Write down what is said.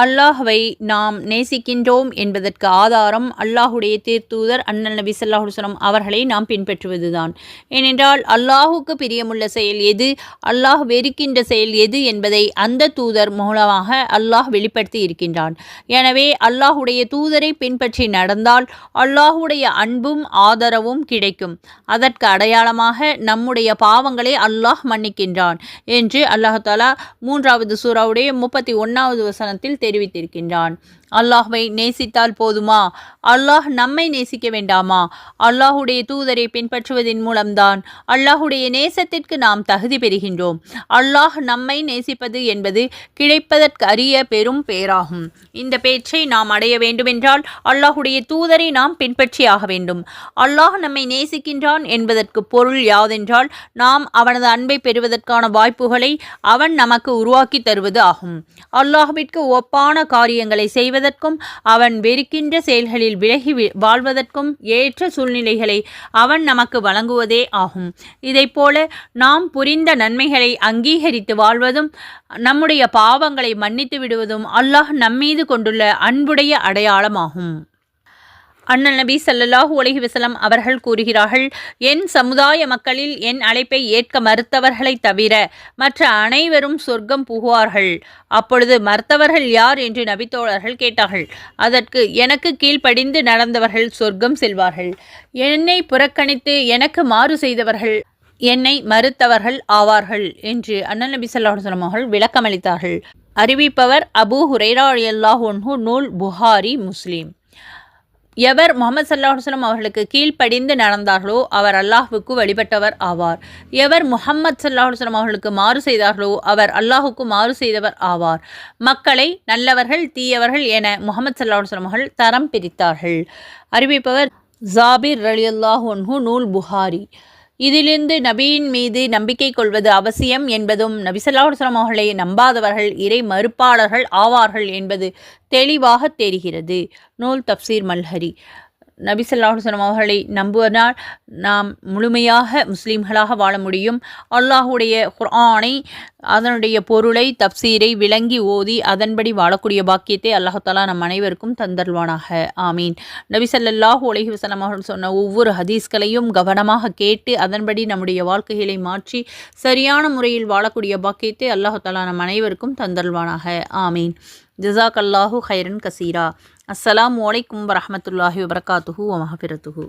அல்லாஹுவை நாம் நேசிக்கின்றோம் என்பதற்கு ஆதாரம் அல்லாஹுடைய தீர்த்தூதர் அண்ணல் நபி ஸல்லல்லாஹு அவர்களை நாம் பின்பற்றுவதுதான். ஏனென்றால் அல்லாஹுக்கு பிரியமுள்ள செயல் எது? அல்லாஹ் வெறுக்கின்ற செயல் எது என்பதை அந்த தூதர் மூலமாக அல்லாஹ் வெளிப்படுத்தி இருக்கின்றான். எனவே அல்லாஹுடைய தூதரை பின்பற்றி நடந்தால் அல்லாஹுடைய அன்பும் ஆதரவும் கிடைக்கும். அதற்கு அடையாளமாக நம்முடைய பாவங்களை அல்லாஹ் மன்னிக்கின்றான் என்று அல்லாஹாலா மூன்றாவது சூறாவுடைய முப்பத்தி ஒன்றாவது வசனத்தில் தெரிவித்திருக்கின்றான். அல்லாஹ்வை நேசித்தால் போதுமா? அல்லாஹ் நம்மை நேசிக்க வேண்டாமா? அல்லாஹுடைய தூதரை பின்பற்றுவதன் மூலம்தான் அல்லாஹுடைய நேசத்திற்கு நாம் தகுதி பெறுகின்றோம். அல்லாஹ் நம்மை நேசிப்பது என்பது கிடைப்பதற்கு அரிய பெரும் பேராகும் இந்த பேச்சை நாம் அடைய வேண்டுமென்றால் அல்லாஹுடைய தூதரை நாம் பின்பற்றியாக வேண்டும். அல்லாஹ் நம்மை நேசிக்கின்றான் என்பதற்கு பொருள் யாதென்றால் நாம் அவனது அன்பை பெறுவதற்கான வாய்ப்புகளை அவன் நமக்கு உருவாக்கி தருவது ஆகும். அல்லாஹ்விற்கு ஒப்பான காரியங்களை செய்வது செய்வதற்கும் அவன் வெறுக்கின்ற செயல்களில் விலகி வாழ்வதற்கும் ஏற்ற சூழ்நிலைகளை அவன் நமக்கு வழங்குவதே ஆகும். இதைப்போல நாம் புரிந்த நன்மைகளை அங்கீகரித்து வாழ்வதும் நம்முடைய பாவங்களை மன்னித்து விடுவதும் அல்லாஹ் நம்மீது கொண்டுள்ள அன்புடைய அடையாளமாகும். அண்ணல் நபி ஸல்லல்லாஹு அலைஹி வசலம் அவர்கள் கூறுகிறார்கள் என் சமுதாய மக்களில் என் அழைப்பை ஏற்க மறுத்தவர்களை தவிர மற்ற அனைவரும் சொர்க்கம் புகுவார்கள். அப்பொழுது மறுத்தவர்கள் யார் என்று நபித்தோழர்கள் கேட்டார்கள். அதற்கு எனக்கு கீழ்ப்படிந்து நடந்தவர்கள் சொர்க்கம் செல்வார்கள். என்னை புறக்கணித்து எனக்கு மாறு செய்தவர்கள் என்னை மறுத்தவர்கள் ஆவார்கள் என்று அண்ணல் நபி ஸல்லல்லாஹு அலைஹி அவர்கள் விளக்கமளித்தார்கள். அறிவிப்பவர் அபூ ஹுரைரா அல்லாஹ் அன்ஹு நூல் புகாரி முஸ்லீம். எவர் முகமது சல்லாஹுஸ்லம் அவர்களுக்கு கீழ்ப்படிந்து நடந்தார்களோ அவர் அல்லாஹுக்கு வழிபட்டவர் ஆவார். எவர் முகமது சல்லாஹுஸ்லம் அவர்களுக்கு மாறு செய்தார்களோ அவர் அல்லாஹுக்கு மாறு செய்தவர் ஆவார். மக்களை நல்லவர்கள் தீயவர்கள் என முகமது சல்லாஹுஸ்லம் அவர்கள் தரம் பிரித்தார்கள். அறிவிப்பவர் ஜாபிர் ரலியல்லாஹு ஒன்ஹு நூல் புகாரி. இதிலிருந்து நபியின் மீது நம்பிக்கை கொள்வது அவசியம் என்பதும் நபிசல்லாஹு அவர்களை நம்பாதவர்கள் இறை மறுப்பாளர்கள் ஆவார்கள் என்பது தெளிவாக தெரிகிறது. நூல் தப்சீர் மல்ஹரி. நபி சொல்லாஹுசனம் அவர்களை நம்புவதால் நாம் முழுமையாக முஸ்லீம்களாக வாழ முடியும். அல்லாஹுடைய குர்ஆனை அதனுடைய பொருளை தப்சீரை விளங்கி ஓதி அதன்படி வாழக்கூடிய பாக்கியத்தை அல்லாஹாலா நம் அனைவருக்கும் தந்தருவானாக ஆமீன். நபி சல்லாஹூ உலகி வசலம் அவர்கள் சொன்ன ஒவ்வொரு ஹதீஸ்களையும் கவனமாக கேட்டு அதன்படி நம்முடைய வாழ்க்கைகளை மாற்றி சரியான முறையில் வாழக்கூடிய பாக்கியத்தை அல்லாஹாலா நம் அனைவருக்கும் தந்தருவானாக ஆமீன். ஜசாக் அல்லாஹூ ஹைரன் கசீரா. அஸ்லாம் அலைக்கும் வரமத்துல்லாஹி வபர்காத்துஹூ வமஹபிரத்துஹு